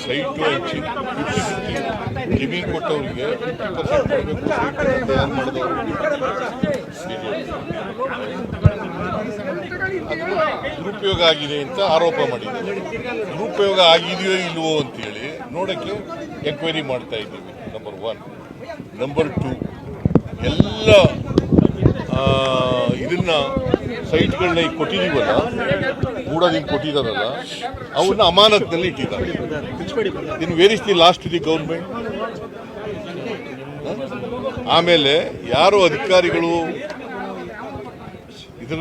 Site ಹೆಚ್ಚಿ ಕಿವಿ ಕೊಟ್ಟವರಿಗೆ ಕೊಡಬೇಕು ದುರುಪಯೋಗ ಆಗಿದೆ ಅಂತ ಆರೋಪ ಮಾಡಿದ್ದಾರೆ. ದುರುಪಯೋಗ ಆಗಿದೆಯೋ ಇಲ್ವೋ ಅಂತೇಳಿ ನೋಡಕ್ಕೆ ಎಂಕ್ವೈರಿ ಮಾಡ್ತಾ ಇದ್ದೀವಿ. ನಂಬರ್ ಒನ್ ನಂಬರ್ ಟು ಎಲ್ಲ ಇದನ್ನ ಸೈಟ್ಗಳನ್ನ ಈಗ ಕೊಟ್ಟಿದೀವಲ್ಲ ಮೂಡೋದಿಂಗ್ ಕೊಟ್ಟಿದಾರಲ್ಲ ಅವನ್ನ ಅಮಾನತ್ನಲ್ಲಿ ಇಟ್ಟಿದ್ದಾರೆ. In where is the last the government ಆಮೇಲೆ ಯಾರು ಅಧಿಕಾರಿಗಳು, ಇದರ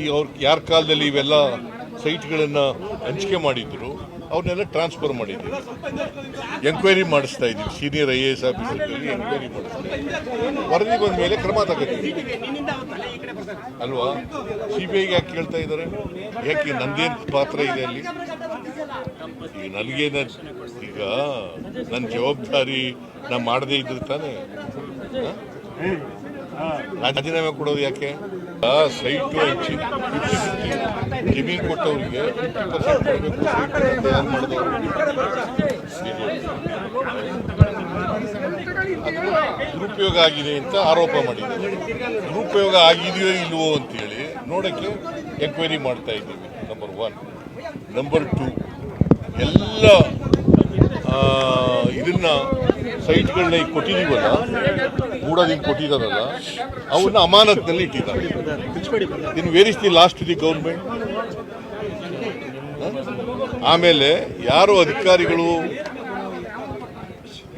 ಈ ಅವ್ರ ಯಾರ ಕಾಲದಲ್ಲಿ ಇವೆಲ್ಲ ಸೈಟ್ಗಳನ್ನು ಹಂಚಿಕೆ ಮಾಡಿದ್ರು? ಅವ್ರನ್ನೆಲ್ಲ ಟ್ರಾನ್ಸ್ಫರ್ ಮಾಡಿದ್ದೀವಿ. ಎನ್ಕ್ವೈರಿ ಮಾಡಿಸ್ತಾ ಇದ್ದೀವಿ ಸೀನಿಯರ್ ಐ ಎ ಎಸ್ ಆಫೀಸರ್ಗಳಲ್ಲಿ ಎನ್ಕ್ವೈರಿ ಮಾಡಿಸ್ತಾ ವರದಿ ಬಂದ ಮೇಲೆ ಕ್ರಮ ತಗೋತೀವಿ. ಅಲ್ವಾ? ಸಿ ಬಿ ಐಗೆ ಯಾಕೆ ಕೇಳ್ತಾ ಇದ್ದಾರೆ? ಯಾಕೆ ನಂದೇನು ಪಾತ್ರ ಇದೆ ಅಲ್ಲಿ? ಈಗ ನನಗೇನ ಈಗ ನನ್ನ ಜವಾಬ್ದಾರಿ ನಾನು ಮಾಡದೇ ಇದ್ರೆ ತಾನೇ? ರಾಜೀನಾಮೆ ಕೊಡೋದು ಯಾಕೆ? ಸೈಟು ಹೆಚ್ಚಿ ಜಮೀನು ಕೊಟ್ಟವರಿಗೆ ತಯಾರು ಮಾಡಿದವರು ದುರುಪಯೋಗ ಆಗಿದೆ ಅಂತ ಆರೋಪ ಮಾಡಿದ್ದಾರೆ ದುರುಪಯೋಗ ಆಗಿದೆಯೋ ಇಲ್ವೋ ಅಂತೇಳಿ ನೋಡೋಕ್ಕೆ ಎಂಕ್ವೈರಿ ಮಾಡ್ತಾ ಇದ್ದೀವಿ. ನಂಬರ್ ಒನ್ ನಂಬರ್ ಟು ಎಲ್ಲ ಆ, ಇದನ್ನ ಸೈಟ್ಗಳನ್ನ ಈಗ ಕೊಟ್ಟಿದೀವಲ್ಲ ಮೂಡೋದಿಂಗ್ ಕೊಟ್ಟಿದ್ದಾರಲ್ಲ ಅವನ್ನ ಅಮಾನತ್ನಲ್ಲಿ ಇಟ್ಟಿದ್ದಾರೆ. In where is the last the government ಆಮೇಲೆ ಯಾರು ಅಧಿಕಾರಿಗಳು,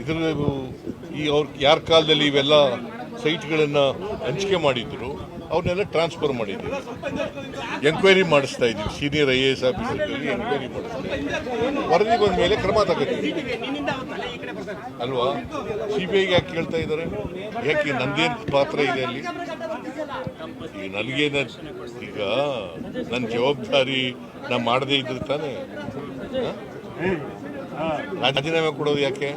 ಇದರ ಈ ಅವ್ರ ಯಾರ ಕಾಲದಲ್ಲಿ ಇವೆಲ್ಲ ಸೈಟ್ಗಳನ್ನು ಹಂಚಿಕೆ ಮಾಡಿದ್ರು ಅವ್ರನ್ನೆಲ್ಲ ಟ್ರಾನ್ಸ್ಫರ್ ಮಾಡಿದ್ದೀವಿ. ಎಂಕ್ವೈರಿ ಮಾಡಿಸ್ತಾ ಇದ್ದೀವಿ. ಸೀನಿಯರ್ ಐ ಎ ಎಸ್ ಆಫೀಸರ್ಗಳಲ್ಲಿ ಎಂಕ್ವೈರಿ ಮಾಡಿಸ್ತಾ ಇದ್ದೀವಿ. ವರದಿ ಬಂದ ಮೇಲೆ ಕ್ರಮ ತಗೋತೀವಿ. ಅಲ್ವಾ? ಸಿ ಬಿ ಐಗೆ ಯಾಕೆ ಕೇಳ್ತಾ ಇದ್ದಾರೆ? ಯಾಕೆ ನಂದೇನು ಪಾತ್ರ ಇದೆ ಅಲ್ಲಿ? ಈಗ ನನಗೇನ ಈಗ ನನ್ನ ಜವಾಬ್ದಾರಿ ನಾ ಮಾಡದೇ ಇದ್ರೆ ತಾನೇ? ರಾಜೀನಾಮೆ ಕೊಡೋದು ಯಾಕೆ?